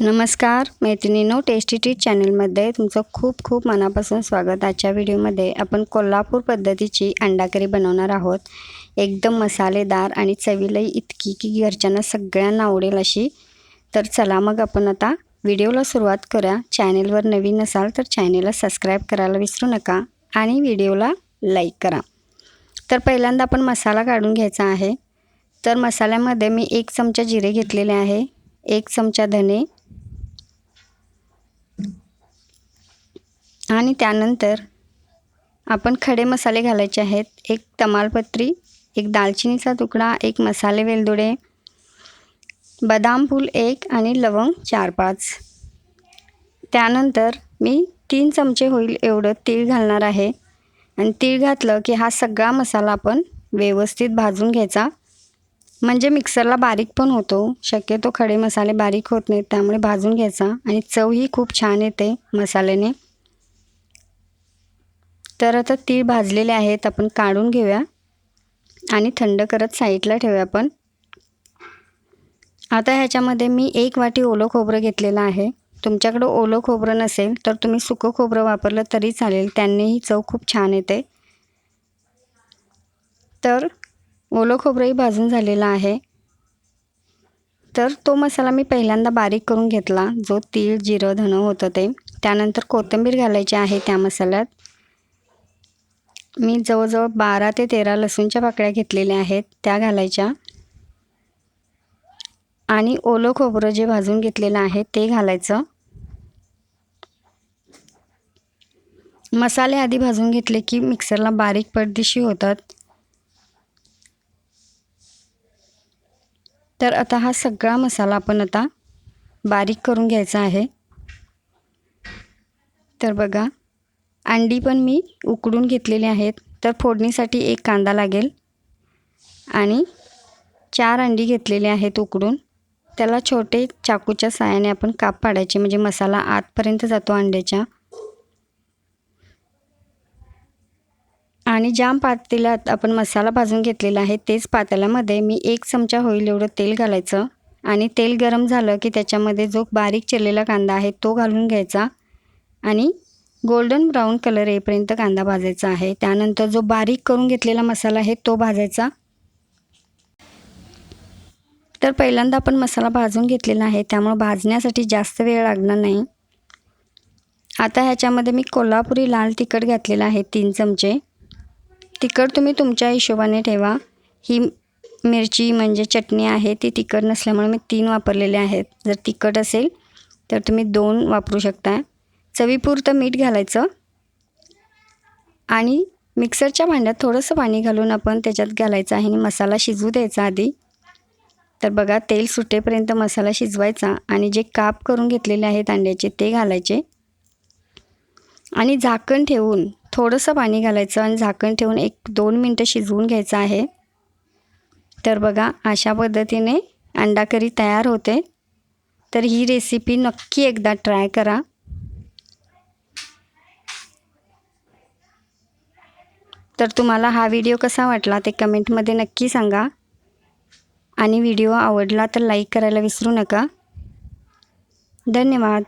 नमस्कार मैत्रिणीनो tasty tit चॅनलमध्ये तुमचं खूप खूप मनापासून स्वागत. आजच्या व्हिडिओमध्ये आपण कोल्हापूर पद्धतीची अंडाकरी बनवणार आहोत. एकदम मसालेदार आणि चवीलाही इतकी की घरच्यांना सगळ्यांना आवडेल अशी. तर चला मग आपण आता व्हिडिओला सुरुवात करूया. चॅनेलवर नवीन असाल तर चॅनेलला सबस्क्राईब करायला विसरू नका आणि व्हिडिओला लाईक करा. तर पहिल्यांदा आपण मसाला काढून घ्यायचा आहे. तर मसाल्यामध्ये मी एक चमचा जिरे घेतलेले आहे एक चमचा धने आणि त्यानंतर आपण खडे मसाले घालायचे आहेत. एक तमालपत्री एक दालचिनीचा तुकडा एक मसाले वेलदुडे बदाम फूल एक आणि लवंग चार पाच. त्यानंतर मी तीन चमचे होईल एवढं तीळ घालणार आहे. आणि तीळ घातलं की हा सगळा मसाला आपण व्यवस्थित भाजून घ्यायचा. म्हणजे मिक्सरला बारीक पण होतो. शक्यतो खडे मसाले बारीक होत नाहीत त्यामुळे भाजून घ्यायचा. आणि चवही खूप छान येते मसाल्याने. तर आता तीळ भाजलेले आहेत आपण काढून घेऊया. आणि थंड करत साईडला ठेवूया आपण. आता ह्याच्यामध्ये मी एक वाटी ओलं खोबरं घेतलेलं आहे. तुमच्याकडं ओलं खोबरं नसेल तर तुम्ही सुकं खोबरं वापरलं तरी चालेल. त्यांनीही चव खूप छान येते. तर ओलं खोबरंही भाजून झालेलं आहे. तर तो मसाला मी पहिल्यांदा बारीक करून घेतला जो तीळ जिरं धणं होतं ते. त्यानंतर कोथिंबीर घालायची आहे त्या मसाल्यात. मी जवळजवळ बारा ते तेरा लसूणच्या पाकळ्या घेतलेल्या आहेत त्या घालायच्या. आणि ओलं खोबरं जे भाजून घेतलेलं आहे ते घालायचं. मसाले आधी भाजून घेतले की मिक्सरला बारीक पडदिशी होतात. तर आता हा सगळा मसाला आपण आता बारीक करून घ्यायचा आहे. तर बघा अंडी पण मी उकडून घेतलेली आहेत. तर फोडणीसाठी एक कांदा लागेल. आणि चार अंडी घेतलेली आहेत उकडून. त्याला छोटे चाकूच्या साहाय्याने आपण काप पाडायचे म्हणजे मसाला आतपर्यंत जातो अंड्याच्या. आणि ज्या पातेल्यात आपण मसाला भाजून घेतलेला आहे तेच पातेल्यामध्ये मी एक चमचा होईल एवढं तेल घालायचं. आणि तेल गरम झालं की त्याच्यामध्ये जो बारीक चिरलेला कांदा आहे तो घालून घ्यायचा. आणि गोल्डन ब्राऊन कलर येईपर्यंत कांदा भाजायचा आहे. त्यानंतर जो बारीक करून घेतलेला मसाला आहे तो भाजायचा. तर पहिल्यांदा आपण मसाला भाजून घेतलेला आहे. त्यामुळं भाजण्यासाठी जास्त वेळ लागणार नाही. आता ह्याच्यामध्ये मी कोल्हापुरी लाल तिखट घातलेलं आहे तीन चमचे. तिखट तुम्ही तुमच्या हिशोबाने ठेवा. ही मिरची म्हणजे चटणी आहे ती तिखट नसल्यामुळे मी तीन वापरलेले आहेत. जर तिखट असेल तर तुम्ही दोन वापरू शकता. चवीपुरतं मीठ घालायचं. आणि मिक्सरच्या भांड्यात थोडंसं पाणी घालून आपण त्याच्यात घालायचं आहे. आणि मसाला शिजवू द्यायचा आधी. तर बघा तेल सुटेपर्यंत मसाला शिजवायचा आणि जे काप करून घेतलेले आहेत अंड्याचे ते घालायचे. आणि झाकण ठेवून थोडंसं पाणी घालायचं आणि झाकण ठेवून एक दोन मिनटं शिजवून घ्यायचं आहे. तर बघा अशा पद्धतीने अंडा करी तयार होते. तर ही रेसिपी नक्की एकदा ट्राय करा. तर तुम्हाला हा व्हिडिओ कसा वाटला ते कमेंटमध्ये नक्की सांगा. आणि व्हिडिओ आवडला तर लाईक करायला विसरू नका. धन्यवाद.